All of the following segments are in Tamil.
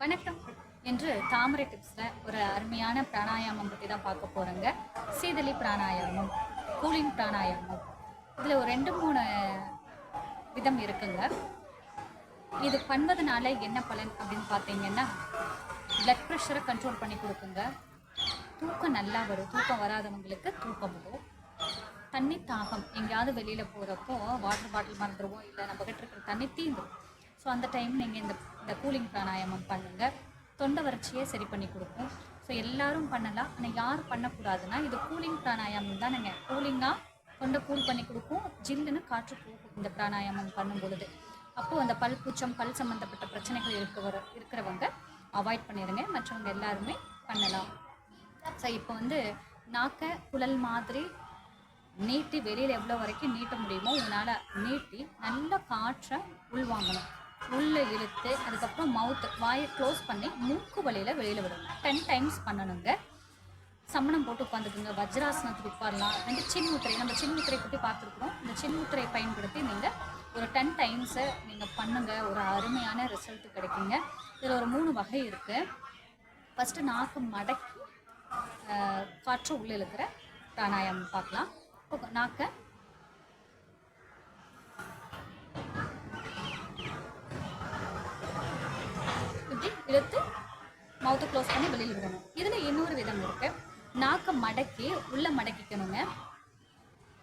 வணக்கம். என்று தாமரை டிப்ஸில் ஒரு அருமையான பிராணாயாமம் பற்றி தான் பார்க்க போகிறோங்க சீதளி பிராணாயாமம் கூலிங் பிராணாயாமம். இதில் ஒரு ரெண்டு மூணு விதம் இருக்குங்க. இது பண்ணுவதனால என்ன பலன் அப்படின்னு பார்த்தீங்கன்னா பிளட் ப்ரெஷரை கண்ட்ரோல் பண்ணி கொடுக்குங்க. தூக்கம் நல்லா வரும். தூக்கம் வராதவங்களுக்கு தூக்கம் வரும். தண்ணி தாகம். எங்கேயாவது வெளியில் போகிறப்போ வாட்டர் பாட்டில் மறந்துடுவோம் இல்லை நம்மக்கிட்ட இருக்கிற தண்ணி தீந்துடும் ஸோ அந்த டைம் நீங்கள் இந்த இந்த கூலிங் பிராணாயாமம் பண்ணுங்கள் தொண்டை வறட்சியை சரி பண்ணி கொடுக்கும். ஸோ எல்லாரும் பண்ணலாம். ஆனால் யார் பண்ணக்கூடாதுன்னா இது கூலிங் பிராணாயாமம் தான். நீங்கள் கூலிங்காக தொண்டை கூல் பண்ணி கொடுக்கும். ஜில்லுன்னு காற்று போகும் இந்த பிராணாயாமம் பண்ணும் பொழுது அப்போது அந்த பல் பூச்சம் பல் சம்மந்தப்பட்ட பிரச்சனைகள் இருக்கிற இருக்கிறவங்க அவாய்ட் பண்ணிடுங்க மற்றவங்க எல்லாருமே பண்ணலாம். ஸோ இப்போ வந்து நாக்கை குழல் மாதிரி நீட்டி வெளியில் எவ்வளோ வரைக்கும் நீட்ட முடியுமோ உங்களால் நீட்டி நல்ல காற்றை உள்வாங்கணும். உள்ளே இழுத்து அதுக்கப்புறம் மவுத் வாயை க்ளோஸ் பண்ணி மூக்கு வழியில் வெளியில் விடணும் டென் டைம்ஸ் பண்ணணுங்க. சம்மணம் போட்டு உட்காந்துக்குங்க வஜ்ராசனத்துக்கு உட்காரலாம். வந்து சின்முத்திரை நம்ம சின்முத்திரை பற்றி பார்த்துருக்குறோம். இந்த சின்முத்திரையை பயன்படுத்தி நீங்கள் ஒரு டென் டைம்ஸை நீங்கள் பண்ணுங்கள் ஒரு அருமையான ரிசல்ட் கிடைக்குங்க. இதில் ஒரு மூணு வகை இருக்குது ஃபஸ்ட்டு நாக்கு மடக்கி காற்று உள்ளே இழுக்கிற பிராணாயாமம் பார்க்கலாம். இப்போ நாக்கை இழுத்து மவுத்தை க்ளோஸ் பண்ணி வெளியில் விடணும். இதில் இன்னொரு விதம் இருக்கு. நாக்கை மடக்கி உள்ள மடக்கிக்கணுங்க.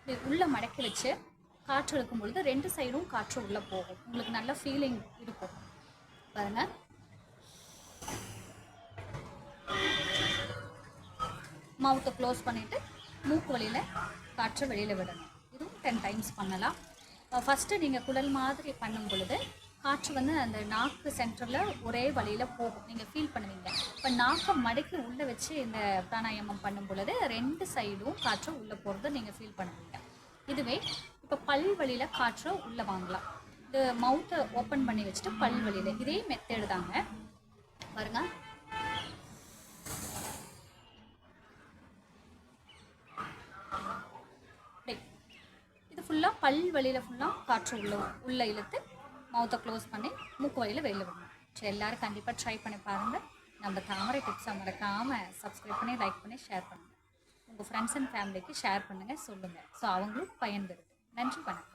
உள்ளே உள்ள மடக்கி வச்சு காற்று இழுக்கும் பொழுது ரெண்டு சைடும் காற்று உள்ளே போகும். உங்களுக்கு நல்ல ஃபீலிங் இருக்கும். பாருங்க. மவுத்தை க்ளோஸ் பண்ணிவிட்டு மூக்கு வழியில் காற்றை வெளியில் விடணும். இதுவும் டென் டைம்ஸ் பண்ணலாம். ஃபஸ்ட்டு நீங்கள் குடல் மாதிரி பண்ணும் பொழுது காற்று வந்து அந்த நாக்கு சென்டரில் ஒரே வழியில் போகும். நீங்கள் ஃபீல் பண்ணுவீங்க. இப்போ நாக்கை மடக்கி உள்ளே வச்சு இந்த பிராணாயாமம் பண்ணும் பொழுது ரெண்டு சைடும் காற்று உள்ளே போகிறத நீங்கள் ஃபீல் பண்ணுவீங்க. இதுவே இப்போ பல் வழியில் காற்றை உள்ளே வாங்கலாம். இது மவுத்தை ஓப்பன் பண்ணி வச்சுட்டு பல் வழியில். இதே மெத்தேடு தாங்க. பாருங்க. இது ஃபுல்லாக பல் வழியில் ஃபுல்லாக காற்று உள்ள உள்ளே இழுத்து மவுத்தை க்ளோஸ் பண்ணி மூக்கு வழியில் வெளியில் விடணும். ஸோ எல்லாரும் கண்டிப்பாக ட்ரை பண்ணி பாருங்கள் நம்ம தாமரை டிப்ஸை மறக்காமல் சப்ஸ்கிரைப் பண்ணி லைக் பண்ணி ஷேர் பண்ணுங்கள் உங்கள் ஃப்ரெண்ட்ஸ் அண்ட் ஃபேமிலிக்கு ஷேர் பண்ணுங்கள் சொல்லுங்கள் ஸோ அவங்களும் பயன்பெறுது. நன்றி வணக்கம்.